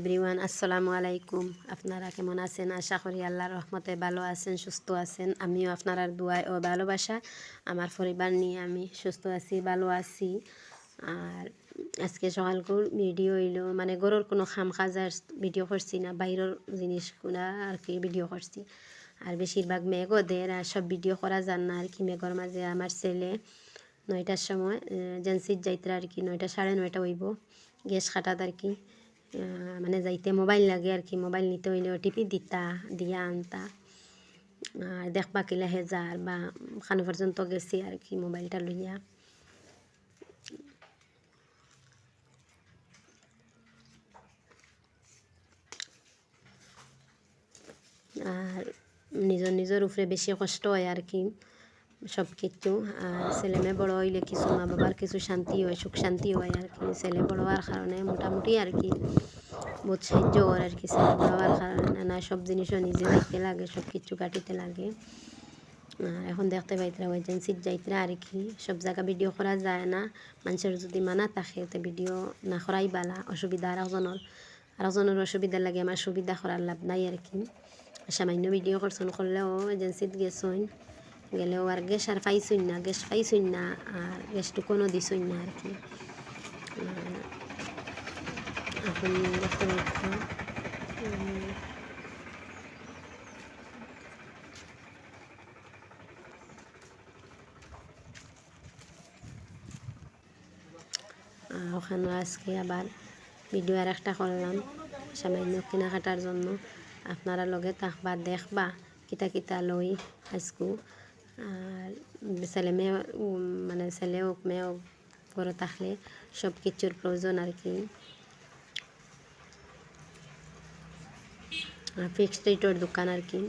Everyone, আসসালামু আলাইকুম। আপনারা কেমন আছেন? আশা করি আল্লাহর রহমতে ভালো আছেন, সুস্থ আছেন। আমিও আপনার দোয়ায় ও ভালোবাসা। আমার পরিবার নিয়ে আমি সুস্থ আছি, ভালো আছি। আর আজকে সকালকুর ভিডিও হইল মানে গরুর কোনো খাম খাজার ভিডিও করছি না, বাইরের জিনিসগুলা আর কি ভিডিও করছি। আর বেশিরভাগ মেঘ ওদের আর সব ভিডিও করা যান না আর কি। মেঘর মাঝে আমার ছেলে নয়টার সময় জেন্সির যাইতে আর কি, নয়টা সাড়ে নয়টা হইব, গ্যাস খাটাত আর কি। মানে যাইতে মোবাইল লাগে আর কি, মোবাইল নিতে হইলে ওটিপি দিতা, দিয়া আনতা। আর দেখবা কিলা হেজার বা খানো পর্যন্ত গেছি আর কি মোবাইলটা লইয়া। আর নিজের নিজের উপরে বেশি কষ্ট হয় আর কি সব কিছু। আর ছেলে মেয়ে বড় হইলে কিছু মা বাবার কিছু শান্তি হয়, সুখ শান্তি হয় আর কি, ছেলে বড় হওয়ার কারণে মোটামুটি আর কি। বহুত সাহায্য করে আর কি ছেলে হওয়ার কারণে। না সব জিনিসও নিজে দেখতে লাগে সব কিছু কাটিতে লাগে। এখন দেখতে পাইতরা এজেন্সির যাইতরা আর কি, সব জায়গা ভিডিও করা যায় না। মানুষের যদি মানা থাকে, তো ভিডিও না করাই বালা, অসুবিধা। আর একজনের আর একজনের অসুবিধা লাগে আমার সুবিধা করার লাভ নাই আর কি। সামান্য ভিডিও করছেন, করলেও এজেন্সিত গেছইন গেলেও আর গ্যাস আর পাইছইন না গ্যাস পাইছইন না, আর গ্যাসটুকুনও দিছইন না আর কি। এখন উম, আর ওখানে আজকে আবার ভিডিও আর একটা করলাম। সামান্য কেনাকাটার জন্য। আপনারা লগে থাকবা দেখবা কিতা কিতা লই আজকু। আর ছেলে মেয়ে মানে ছেলে হোক মেয়ে হোক ঘরে থাকলে সব কিছুর প্রয়োজন আর কি। ফিক্সড রেটের দোকান আর কি।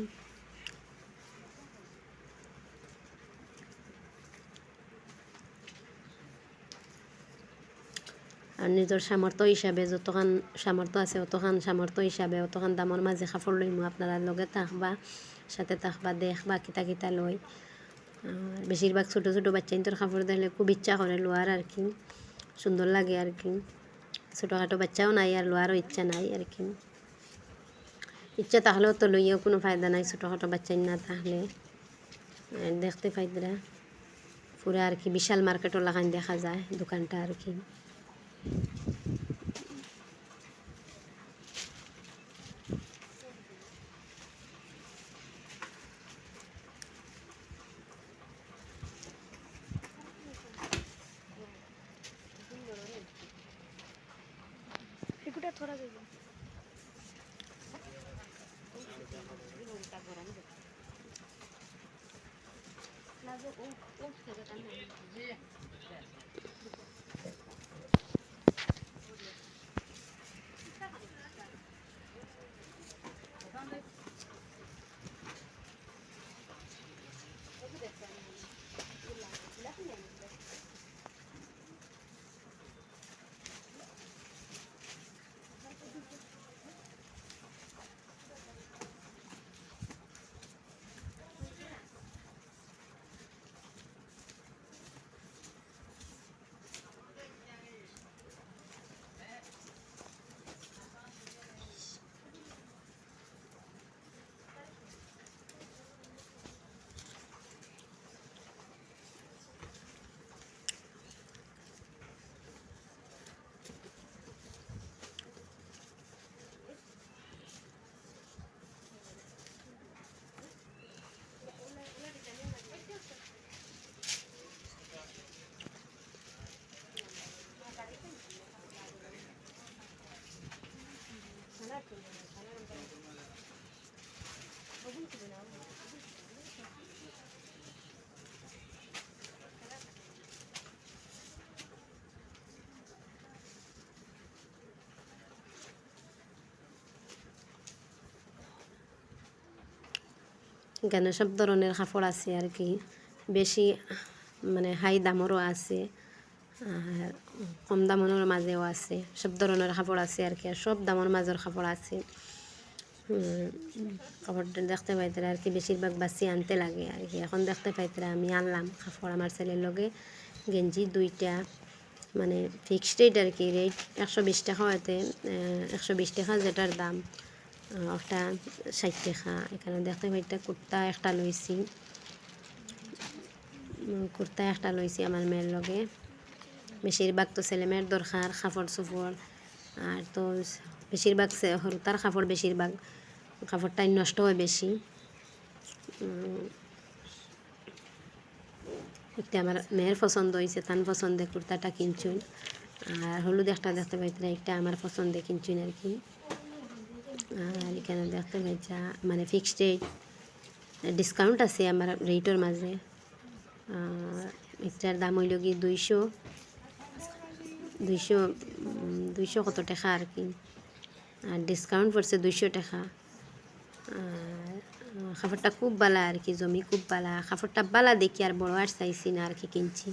আর নিজের সামর্থ্য হিসাবে যতখান সামর্থ্য আছে, অতখান সামর্থ্য হিসাবে, অতখান দামের মাঝে কাপড় লইমু আপনারা লগে থাকবা সাথে থাকবা দেখবা কিতা কিতা লই বেশিরভাগ ছোটো ছোটো বাচ্চা তোর কাপড় দেখলে খুব ইচ্ছা করে লোয়ার আর কি। সুন্দর লাগে আর কি। ছোটোখাটো বাচ্চাও নাই আর লোয়ারও ইচ্ছা নাই আর কি। ইচ্ছা তাহলেও তো লইয়াও কোনো ফায়দা নাই ছোটোখাটো বাচ্চা না তাহলে। দেখতে ফাইদরা পুরা আর কি বিশাল মার্কেটও লাগান দেখা যায়, দোকানটা আর কি। 我我我这个单子。এখানে সব ধরনের কাপড় আছে আর কি। বেশি মানে হাই দামেরও আছে, আর কম দামের মাঝেও আছে। সব ধরনের কাপড় আছে আর কি, আর সব দামের মাঝের কাপড় আছে। কাপড়টা দেখতে পাইতে আর কি বেশিরভাগ বাসি আনতে লাগে আর কি। এখন দেখতে পাইতে আমি আনলাম কাপড় আমার ছেলের লগে। গেঞ্জি দুইটা মানে ফিক্সড রেট আর কি রেট একশো বিশ টাকা হয়তে একশো বিশ টাকা যেটার দাম। একটা ষাট টাকা এখানে দেখতে পাইটা কুর্তা একটা লইছি। কুর্তা একটা লইছি আমার মেয়ের লগে। বেশিরভাগ তো ছেলেমেয়ের দরকার, কাপড় চোপড়। আর তো বেশিরভাগ সরুতার কাপড় বেশিরভাগ। কাপড়টাই নষ্ট হয় বেশি। আমার মেয়ের পছন্দ হয়েছে তান পছন্দে কুর্তাটা কিনছুন আর হলুদ একটা দেখতে পাইতে একটা আমার পছন্দে কিনছুন আর কি। আর এখানে দেখতে পাইছা মানে ফিক্সড রেট ডিসকাউন্ট আছে আমার রেটের মাঝে। আর দাম হইল কি দুইশো দুইশো দুইশো কত টাকা আর কি। আর ডিসকাউন্ট পড়ছে দুইশো টাকা। কাপড়টা খুব বালা আর কি, জমি খুব বালা। কাপড়টা বালা দেখি আর বড় আর চাইছি না আর কি কিনছি।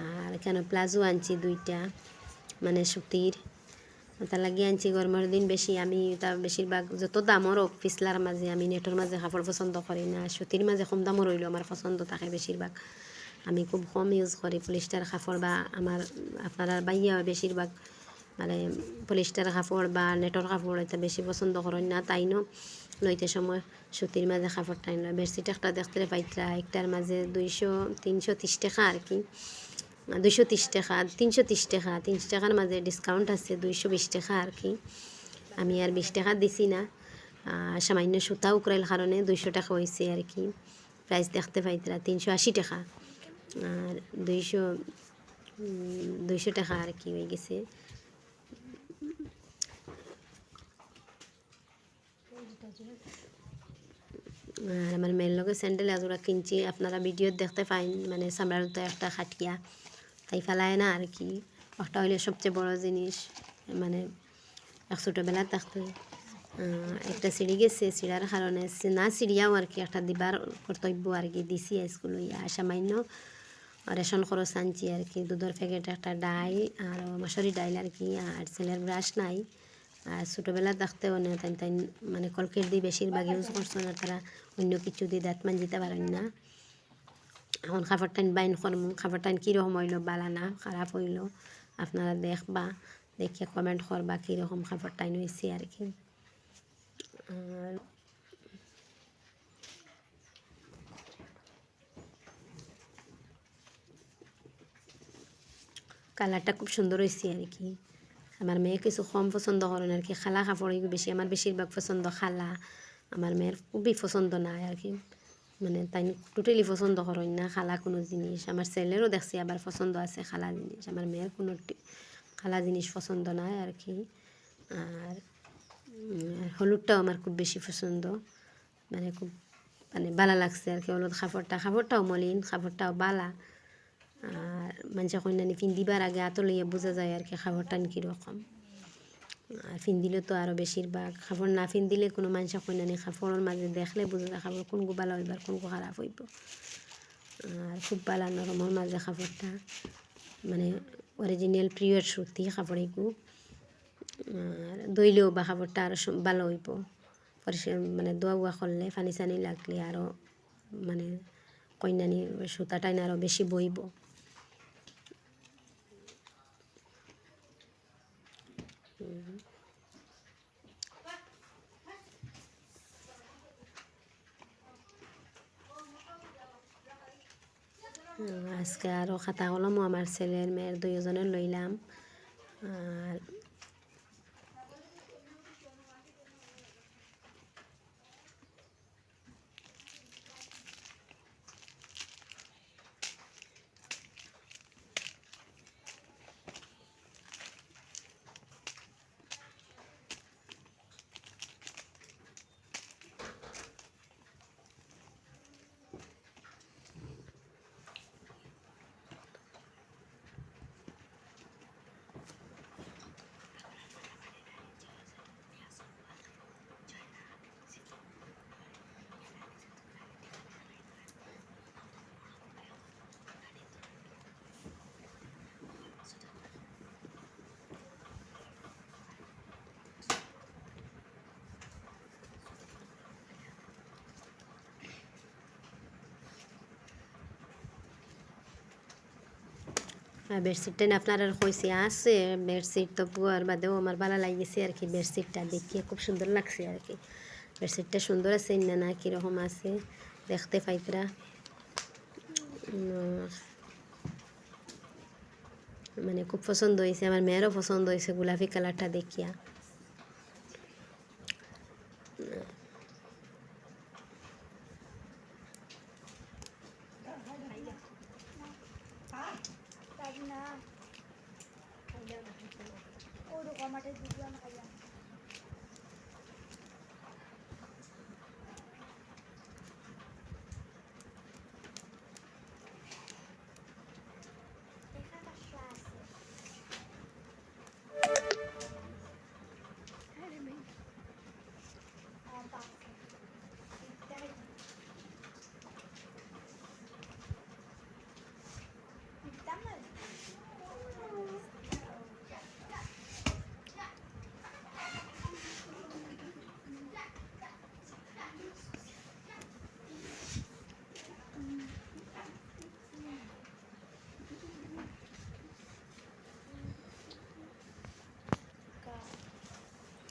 আর এখানে প্লাজো আনছি দুইটা মানে সুতির। তা লাগিয়ে আনছি গরমের দিন বেশি, আমি তা বেশিরভাগ যত দামর হোক পিছলার মাঝে আমি নেটের মাঝে কাপড় পছন্দ করি না। সুতির মাঝে কম দামর হইলেও আমার পছন্দ থাকে বেশিরভাগ। আমি খুব কম ইউজ করি পলিস্টার কাপড় বা আমার আপনারা বাইয়া বেশিরভাগ মানে পলিস্টার কাপড় বা নেটর কাপড় এটা বেশি পছন্দ করেন না, তাই ন। লইতে সময় সুতির মাঝে কাপড় টাইন বেডশিট একটা দেখতে পাইতরা একটার মাঝে দুইশো, তিনশো তিরিশ টাকা আর কি। দুইশো তিরিশ টাকা, তিনশো তিরিশ টাকা, তিনশো টাকার মাঝে ডিসকাউন্ট আছে, দুইশো বিশ টাকা আর কি। আমি আর বিশ টাকা দিছি না। সামান্য সুতা উকরাইল কারণে দুইশো টাকা হয়েছে আর কি। প্রাইস দেখতে পাইতরা তিনশো আশি টাকা। আর দুইশো দুইশো টাকা আর কি হয়ে গেছে। আর আমার মেয়ের লগে স্যান্ডেল এজোড়া কিনছি, আপনারা ভিডিও দেখতে পাইন মানে সামরার তো একটা খাটিয়া। তাই ফেলায় না আর কি। একটা হইলে সবচেয়ে বড় জিনিস মানে এক ছোটোবেলা থাকতে একটা সিঁড়ি গেছে সিঁড়ার কারণে না সিঁড়িয়াও আর কি একটা দিবার কর্তব্য আর কি দিছি স্কুল। ইয়া সামান্য রেশন খরচ আনছি আর কি, দুধের প্যাকেট, একটা ডাই আর মশারি ডাইল আর কি, আর ছেলের ব্রাশ নাই। আর ছোটোবেলা থাকতেও না, তাই তাই মানে কলকেট দিয়ে বেশিরভাগ ইউজ করছ না তারা, অন্য কিছু দিয়ে দাঁত দিতে পারেন না। এখন খাবার টাইন বাইন করম খাবার টাইন কীরকম হইল বালা না খারাপ হইল আপনারা দেখবা দেখিয়া কমেন্ট করবা কীরকম খাবার টাইন হয়েছে আর কি আর কালারটা খুব সুন্দর হয়েছে আর কি আমার মেয়ে কিছু কম পছন্দ করেন আর কি খালা কাপড় এগুলো বেশি আমার বেশিরভাগ পছন্দ খালা আমার মেয়ের খুবই পছন্দ নাই আর কি মানে তাই টোটালি পছন্দ করেন না, খালা কোনো জিনিস। আমার ছেলেরও দেখছি আবার পছন্দ আছে খালা জিনিস। আমার মেয়ের কোনো খালা জিনিস পছন্দ নাই আর কি। আর হলুদটাও আমার খুব বেশি পছন্দ। মানে খুব মানে বালা লাগছে আর কি হলুদ কাপড়টা কাপড়টাও মলিন কাপড়টাও বালা। আর মানুষে কন্যানি ফিন্দিবার আগে আতো লইয়া বোঝা যায় আর কি খাবারটান কীরকম। আর ফিন্দিলে তো আরও বেশিরভাগ। খাবার না ফিন্দিলে কোনো মানুষে কন্যানি খাবারের মাঝে দেখলে বোঝা খাবার কোন ভালো হইবার কোন খারাপ হইব। আর খুব ভালো নরমের মাঝে খাবারটা মানে অরিজিনাল প্রিয়র সুতি কাপড় এগু। আর দইলেও বা খাবারটা আরও ভালো হইব। পরিষ্কার মানে দোয়া উয়া করলে পানি চানি লাগলে আরও মানে কন্যানি সুতা টাইন আরও বেশি বইব। আজকে আরও খাতা কলমও আমার ছেলের মেয়ের দুইজনের লইলাম আর বেডশিটটা আপনার আর কইছি, আছে বেডশিট তো পুয়ার বাদেও আমার ভালো লাগিয়েছে আর কি বেডশিটটা দেখিয়ে খুব সুন্দর লাগছে আর কি। বেডশিটটা সুন্দর আছে না না কীরকম আছে, দেখতে পাইতরা। মানে খুব পছন্দ হয়েছে আমার মেয়েরও পছন্দ হয়েছে গোলাপি কালারটা দেখিয়া।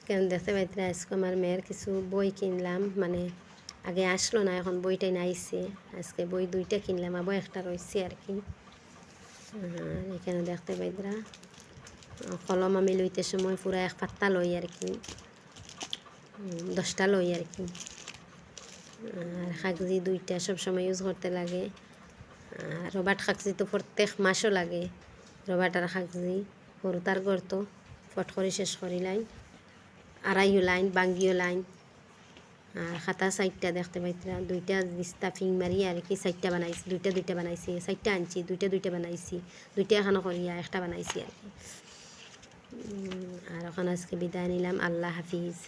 কেন দেখতে পাইতে আজকে আমার মেয়ের কিছু বই কিনলাম মানে আগে আসলো না, এখন বইটাই নাইছে আজকে বই দুইটা কিনলাম, আবার একটা রয়েছে আর কি। আর এখানে দেখতে পাইতরা কলম আমি লইতে সময় পুরা এক পাত্তা লই আর কি। দশটা লই আর কি। আর কাগজি দুইটা সব সময় ইউজ করতে লাগে। আর রবার্ট কাগজি তো প্রত্যেক মাসও লাগে, রবার্ট আর কাগজি। সৰু তার গড়তো ফট করে শেষ করি লাইন আড়াইও লাইন বাঙ্গিও লাইন। আর খাতা সাইডটা দেখতে পাইতাম দুইটা দিস্তা ফিং মারি আর কি সাইডটা বানাইছি, দুইটা দুইটা বানাইছি সাইডটা আনছি, দুইটা দুইটা বানাইছি, দুইটা এখানে করিয়া একটা বানাইছি আর কি আর ওখানে আজকে বিদায় নিলাম, আল্লাহ হাফিজ।